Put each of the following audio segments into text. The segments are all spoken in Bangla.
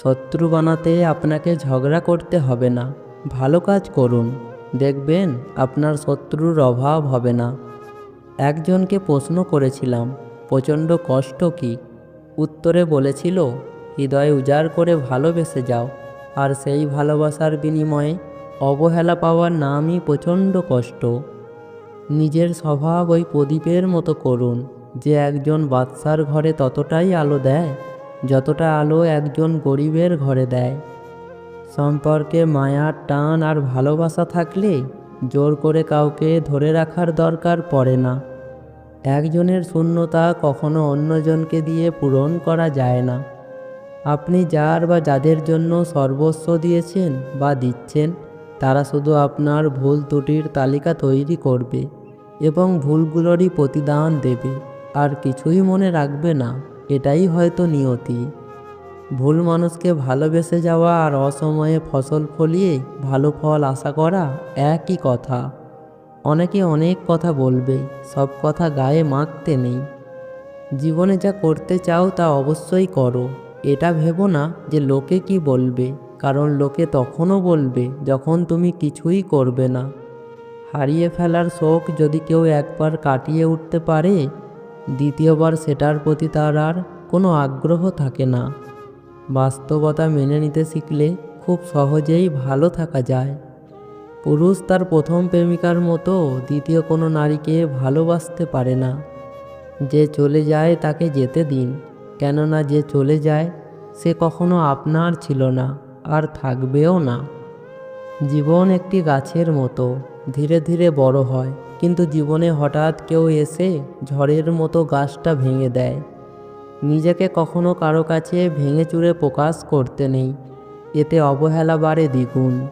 শত্রু বানাতে আপনাকে ঝগড়া করতে হবে না। ভালো কাজ করুন। দেখবেন আপনার শত্রুর অভাব হবে না। একজনকে প্রশ্ন করেছিলাম, প্রচণ্ড কষ্ট কি? উত্তরে বলেছিল, হৃদয় উজাড় করে ভালোবেসে যাও, আর সেই ভালোবাসার বিনিময়ে অবহেলা পাওয়ার নামই প্রচণ্ড কষ্ট। নিজের স্বভাব ওই প্রদীপের মতো করুন, যে একজন বাদশার ঘরে ততটাই আলো দেয়। যতটা আলো একজন গরিবের ঘরে দেয়। সম্পর্কে মায়ার টান আর ভালোবাসা থাকলে জোর করে কাউকে ধরে রাখার দরকার পড়ে না। একজনের শূন্যতা কখনো অন্যজনকে দিয়ে পূরণ করা যায় না। আপনি যার বা যাদের জন্য সর্বস্ব দিয়েছেন বা দিচ্ছেন, তারা শুধু আপনার ভুল ত্রুটির তালিকা তৈরি করবে এবং ভুলগুলোরই প্রতিদান দেবে, আর কিছুই মনে রাখবে না। এটাই হয়তো নিয়তি। ভুল মানুষকে ভালোবেসে যাওয়া আর অসময়ে ফসল ফলিয়ে ভালো ফল আশা করা একই কথা। অনেকে অনেক কথা বলবে, সব কথা গায়ে মাখতে নেই। জীবনে যা করতে চাও তা অবশ্যই করো। এটা ভেবো না যে লোকে কি বলবে, কারণ লোকে তখনও বলবে যখন তুমি কিছুই করবে না। হারিয়ে ফেলার শোক যদি কেউ একবার কাটিয়ে উঠতে পারে দ্বিতীয়বার সেটার প্রতি তার আর কোনো আগ্রহ থাকে না। বাস্তবতা মেনে নিতে শিখলে খুব সহজেই ভালো থাকা যায়। পুরুষ তার প্রথম প্রেমিকার মতো দ্বিতীয় কোনো নারীকে ভালোবাসতে পারে না। যে চলে যায় তাকে যেতে দিন, কেননা যে চলে যায় সে কখনো আপনার ছিল না আর থাকবেও না। জীবন একটি গাছের মতো। ধীরে ধীরে বড় হয়। কিন্তু জীবনে হঠাৎ কেউ এসে ঝড়ের মতো গাছটা ভেঙে দেয়। নিজেকে কখনো কারও কাছে ভেঙে চুরে প্রকাশ করতে নেই। এতে অবহেলা বাড়ে দ্বিগুণ।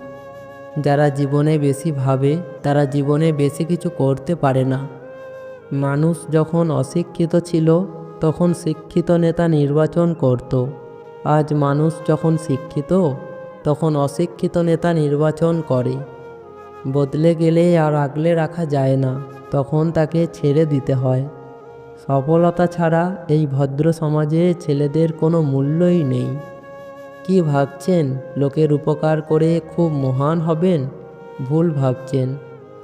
যারা জীবনে বেশি ভাবে, তারা জীবনে বেশি কিছু করতে পারে না। মানুষ যখন অশিক্ষিত ছিল, তখন শিক্ষিত নেতা নির্বাচন করত। আজ মানুষ যখন শিক্ষিত, তখন অশিক্ষিত নেতা নির্বাচন করে। বদলে গেলে আর আগলে রাখা যায় না, তখন তাকে ছেড়ে দিতে হয়। সফলতা ছাড়া এই ভদ্র সমাজে ছেলেদের কোনো মূল্যই নেই। কি ভাবছেন? লোকের উপকার করে খুব মহান হবেন? ভুল ভাবছেন।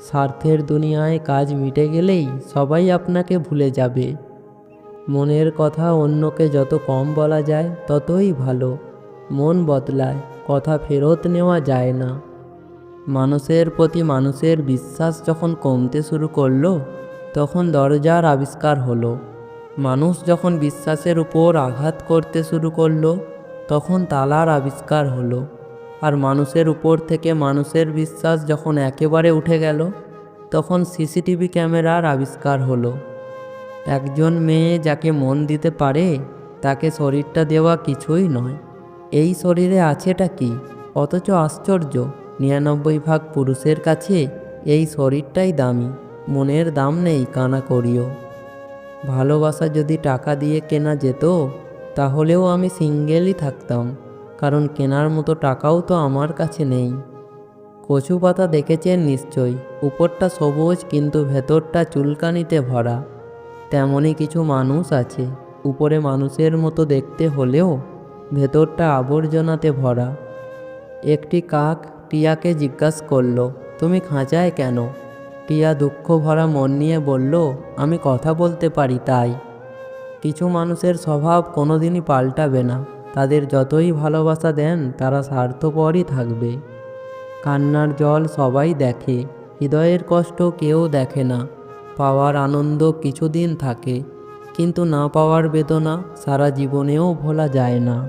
স্বার্থের দুনিয়ায় কাজ মিটে গেলেই সবাই আপনাকে ভুলে যাবে। মনের কথা অন্যকে যত কম বলা যায় ততই ভালো। মন বদলায়, কথা ফেরত নেওয়া যায় না। মানুষের প্রতি মানুষের বিশ্বাস যখন কমতে শুরু করল, তখন দরজার আবিষ্কার হলো। মানুষ যখন বিশ্বাসের উপর আঘাত করতে শুরু করল, তখন তালার আবিষ্কার হলো। আর মানুষের উপর থেকে মানুষের বিশ্বাস যখন একেবারে উঠে গেল, তখন সিসিটিভি ক্যামেরার আবিষ্কার হলো। একজন মেয়ে যাকে মন দিতে পারে, তাকে শরীরটা দেওয়া কিছুই নয়। এই শরীরে আছেটা কি? অথচ আশ্চর্য। নিরানব্বই ভাগ পুরুষের কাছে এই শরীরটাই দামি। মনের দাম নেই, কানা করিও। ভালোবাসা যদি টাকা দিয়ে কেনা যেত, তাহলেও আমি সিঙ্গেলই থাকতাম, কারণ কেনার মতো টাকাও তো আমার কাছে নেই। কচু পাতা দেখেছেন নিশ্চয় উপরটা সবুজ কিন্তু ভেতরটা চুলকানিতে ভরা। তেমনই কিছু মানুষ আছে, উপরে মানুষের মতো দেখতে হলেও ভেতরটা আবর্জনাতে ভরা। একটি কাক টিয়াকে জিজ্ঞাস করল, তুমি খাঁচায় কেন? টিয়া দুঃখ ভরা মন নিয়ে বলল, আমি কথা বলতে পারি তাই। কিছু মানুষের স্বভাব কোনোদিনই পাল্টাবে না। তাদের যতই ভালোবাসা দেন, তারা স্বার্থপরই থাকবে। কান্নার জল সবাই দেখে, হৃদয়ের কষ্ট কেউ দেখে না। পাওয়ার আনন্দ কিছুদিন থাকে, কিন্তু না পাওয়ার বেদনা সারা জীবনেও ভোলা যায় না।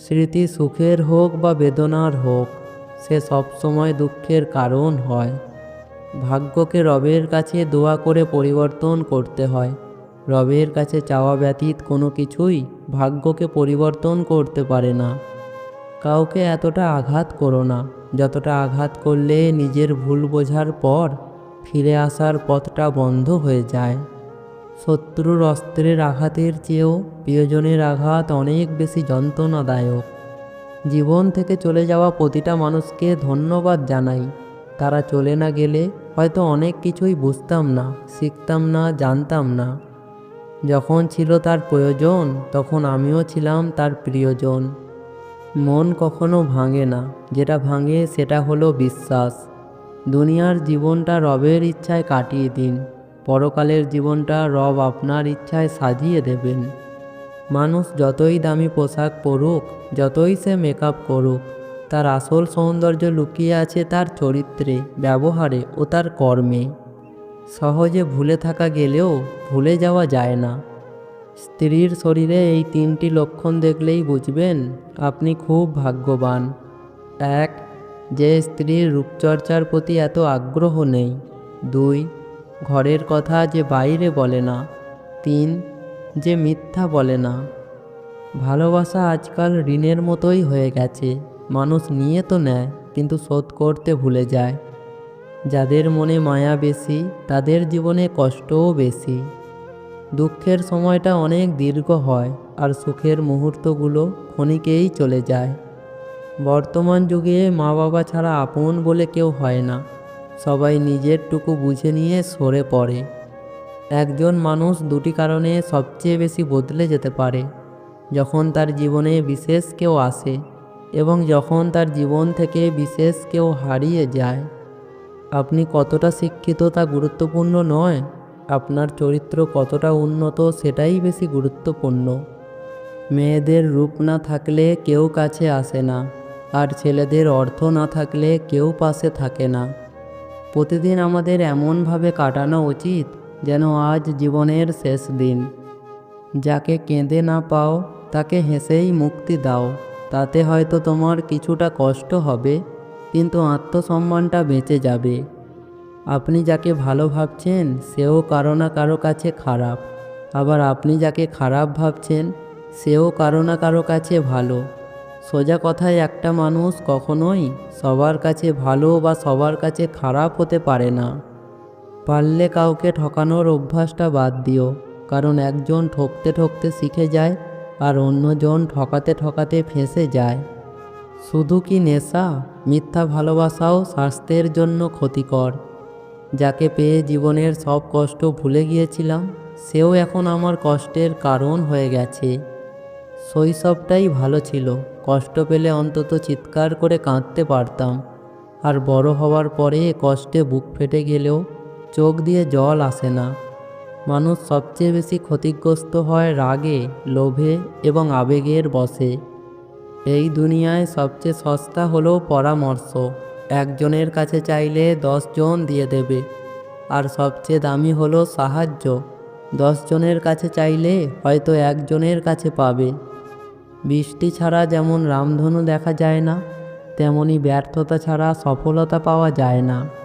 স্মৃতি সুখের হোক বা বেদনার হোক সে সবসময় দুঃখের কারণ হয়। ভাগ্যকে রবের কাছে দোয়া করে পরিবর্তন করতে হয়। রবের কাছে চাওয়া ব্যতীত কোনো কিছুই ভাগ্যকে পরিবর্তন করতে পারে না। কাউকে এতটা আঘাত করো না। যতটা আঘাত করলে নিজের ভুল বোঝার পর ফিরে আসার পথটা বন্ধ হয়ে যায়। শত্রুর অস্ত্রের আঘাতের চেয়েও প্রিয়জনের আঘাত অনেক বেশি যন্ত্রণাদায়ক। জীবন থেকে চলে যাওয়া প্রতিটা মানুষকে ধন্যবাদ জানাই। তারা চলে না গেলে হয়তো অনেক কিছুই বুঝতাম না, শিখতাম না, জানতাম না। যখন ছিল তার প্রয়োজন, তখন আমিও ছিলাম তার প্রিয়জন। মন কখনো ভাঙে না, যেটা ভাঙে সেটা হলো বিশ্বাস। দুনিয়ার জীবনটা রবের ইচ্ছায় কাটিয়ে দিন, পরকালের জীবনটা রব আপনার ইচ্ছায় সাজিয়ে দেবেন। মানুষ যতই দামি পোশাক পরুক, যতই সে মেকআপ করুক, তার আসল সৌন্দর্য লুকিয়ে আছে তার চরিত্রে, ব্যবহারে ও তার কর্মে। সহজে ভুলে থাকা গেলেও ভুলে যাওয়া যায় না। স্ত্রীর শরীরে এই তিনটি লক্ষণ দেখলেই বুঝবেন আপনি খুব ভাগ্যবান। এক, যে স্ত্রীর রূপচর্চার প্রতি এত আগ্রহ নেই। দুই, ঘরের কথা যে বাইরে বলে না। তিন যে মিথ্যা বলে না। ভালোবাসা আজকাল ঋণের মতোই হয়ে গেছে। মানুষ নিয়ে তো নেয়, কিন্তু শোধ করতে ভুলে যায়। যাদের মনে মায়া বেশি, তাদের জীবনে কষ্টও বেশি। দুঃখের সময়টা অনেক দীর্ঘ হয়, আর সুখের মুহূর্তগুলো ক্ষণিকেই চলে যায়। বর্তমান যুগে মা বাবা ছাড়া আপন বলে কেউ হয় না। সবাই নিজেরটুকু বুঝে নিয়ে সরে পড়ে। একজন মানুষ দুটি কারণে সবচেয়ে বেশি বদলে যেতে পারে, যখন তার জীবনে বিশেষ কেউ আসে এবং যখন তার জীবন থেকে বিশেষ কেউ হারিয়ে যায়। আপনি কতটা শিক্ষিত তা গুরুত্বপূর্ণ নয়, আপনার চরিত্র কতটা উন্নত সেটাই বেশি গুরুত্বপূর্ণ। মেয়েদের রূপ না থাকলে কেউ কাছে আসে না, আর ছেলেদের অর্থ না থাকলে কেউ পাশে থাকে না। প্রতিদিন আমাদের এমনভাবে কাটানো উচিত যেন আজ জীবনের শেষ দিন। যাকে কেঁদে না পাও, তাকে হেসেই মুক্তি দাও। তাতে হয়তো তোমার কিছুটা কষ্ট হবে, কিন্তু আত্মসম্মানটা বেঁচে যাবে। আপনি যাকে ভালো ভাবছেন, সেও কারও না কারও কাছে খারাপ। আবার আপনি যাকে খারাপ ভাবছেন, সেও কারও না কারও কাছে ভালো। সোজা কথায় একটা মানুষ কখনোই সবার কাছে ভালো বা সবার কাছে খারাপ হতে পারে না। পারলে কাউকে ঠকানোর অভ্যাসটা বাদ দিও। কারণ একজন ঠকতে ঠকতে শিখে যায় আর অন্যজন ঠকাতে ঠকাতে ফেঁসে যায়। শুধু কি নেশা? মিথ্যা ভালোবাসাও স্বাস্থ্যের জন্য ক্ষতিকর। যাকে পেয়ে জীবনের সব কষ্ট ভুলে গিয়েছিলাম, সেও এখন আমার কষ্টের কারণ হয়ে গেছে। শৈশবটাই ভালো ছিল। কষ্ট পেলে অন্তত চিৎকার করে কাঁদতে পারতাম। আর বড় হওয়ার পরে কষ্টে বুক ফেটে গেলেও চোখ দিয়ে জল আসে না। মানুষ সবচেয়ে বেশি ক্ষতিগ্রস্ত হয় রাগে, লোভে এবং আবেগের বসে। এই দুনিয়ায় সবচেয়ে সস্তা হলো পরামর্শ। একজনের কাছে চাইলে দশজন দিয়ে দেবে। আর সবচেয়ে দামি হলো সাহায্য। দশজনের কাছে চাইলে হয়তো একজনের কাছে পাবে। বৃষ্টি ছাড়া যেমন রামধনু দেখা যায় না, তেমনি ব্যর্থতা ছাড়া সফলতা পাওয়া যায় না।